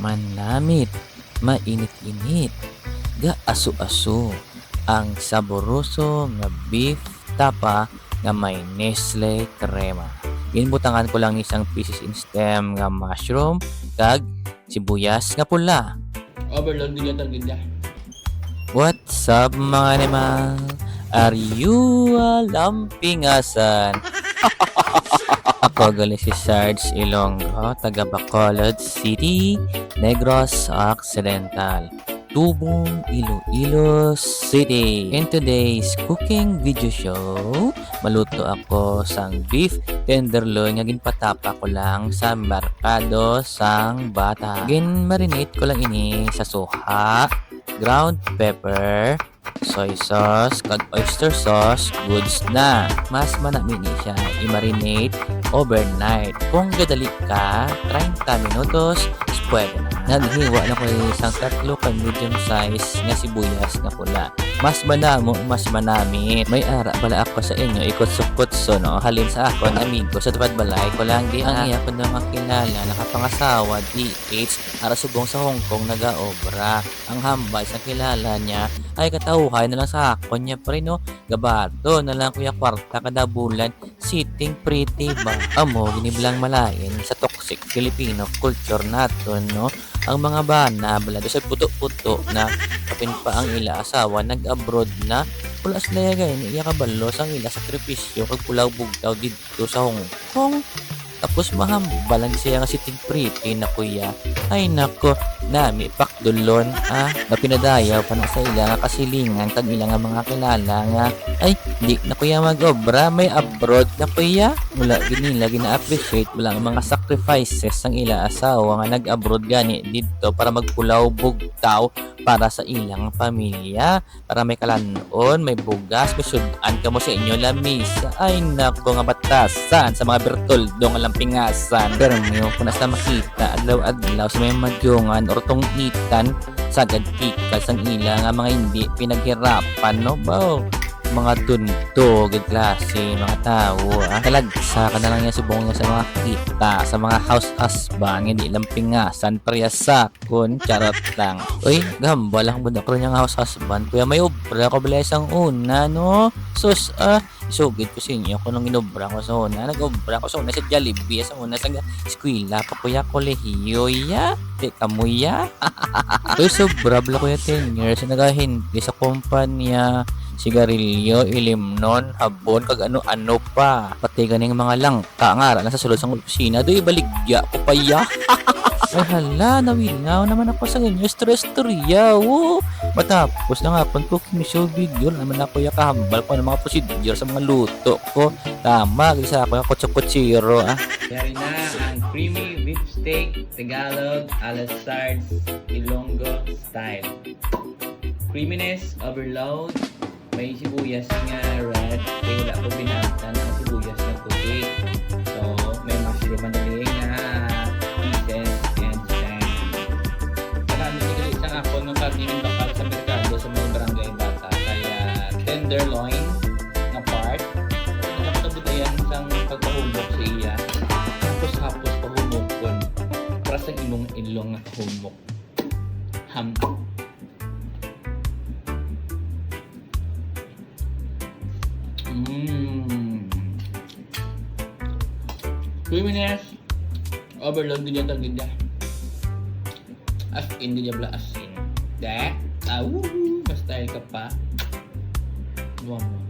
manamit, mainit-init, ga aso-aso, ang saboroso nga beef tapa nga may Nestle crema. Ginbutangan ko lang isang pieces in stem nga mushroom, kag sibuyas nga pula. Overload din yung taglinda. What's up mga animal? Are you a lampingasan? Ako galing si Sarge Ilonggo, taga Bacolod City, Negros Occidental. Tubong Iloilo City. In today's cooking video show, maluto ako sang beef tenderloin nga ginpatapa ko lang sa merkado sang bata. Gin marinate ko lang ini sa suha, ground pepper, soy sauce, kag oyster sauce, goods na. Mas manamin ni siya i-marinate overnight. Kung gadali ka, 30 minutos, pwede na. Naghiwa na ko isang tatlo ka medium size nga sibuyas nga pula. Mas manamo, mas manami. May ara bala ako sa inyo, ikot-sukot no. Halin sa ako, amigo, sa tupad balay ko lang di ang iya ko na makilala, nakapangasawa, DH, ara subong sa Hong Kong, nagaobra. Ang hambal sa kilala niya, ay katauhay na lang sa ako niya rin, no? Gabato na lang kuya kwarta kada bulan, sitting pretty ba? Amo, giniblang malain sa toxic Filipino culture nato, no? Ang mga bana, balado sa puto-puto na kapin pa ang ila asawa, nag-abroad na, pula sila gayun, iya kabalos ang ila sakripisyo, kag pulaw bugtaw dito sa Hong Kong. Tapos mahambalan siya nga sitting pretty na kuya. Ay nako, nami pakdulon ah na pinadayaw pa sa ila nga kasilingan kag ila mga kilala nga ay di na kuya mag-obra may abroad na kuya mula ginila gina-appreciate wala mga sacrifices ang ila asawa nga nag-abroad gani dito para magpulaw bugtaw para sa ilang pamilya. Para may kalanon may bugas may sudan ka mo sa inyo lamisa. Ay nako nga batasan sa mga bertoldo nga lampingasan. Pero mo kung nasa makita adlaw-adlaw sa may magyungan or tong itan sa gadkikas ang ila nga mga hindi pinaghirapan no? Ba mga tunto, good klase, mga tao, ah. Talagsa ka na lang subong niya sa mga kita, sa mga house husband, hindi lang pingasan, pariyasakon, charot lang. Uy, gamba lang ba na nga house husband? Kuya, may obra ko bala isang una, no? Sus, ah, isugid ko sa inyo kung nung inobra ko sa una. Nag-obra ko sa una sa Jollibee, sa una sa eskwela, pa kuya, kolehiyo, ya, di kamuya. Uy, sobra bala kuya 10 years, nagahinti sa kumpanya, sigarilyo, ilimnon, habon, kag ano-ano pa. Pati ganing mga langka nga, nasa sulod sa kusina, do'y baligya ko pa ya. Ay hala, nawingaw naman ako sa inyo, stress-storya, wo. Matapos na nga pang cooking show video, naman ako ya kahambal ko ng mga procedure sa mga luto ko. Tama, isa ako yung kutso-kutsiro, ah. Yari na ang creamy beef steak Tagalog Alasard Ilonggo style. Creaminess overload. May sibuyas nga red. Kaya wala ko binata ng sibuyas nga puti. So, may mushroom madali nga pieces and stem. Marami sigalit isang ako nung karning bakal sa merkado sa mga barangay bata. Kaya tenderloin nga part. Nakapagdayan sang pagpahulog sa iya. Hapos-hapos pahumog kon. Para sa imong ilong nga humok. Ham. Creaminess. Overload din yung taglinda. As in, din yung as in. Da? Ah, woo! Basta ka pa. Mo.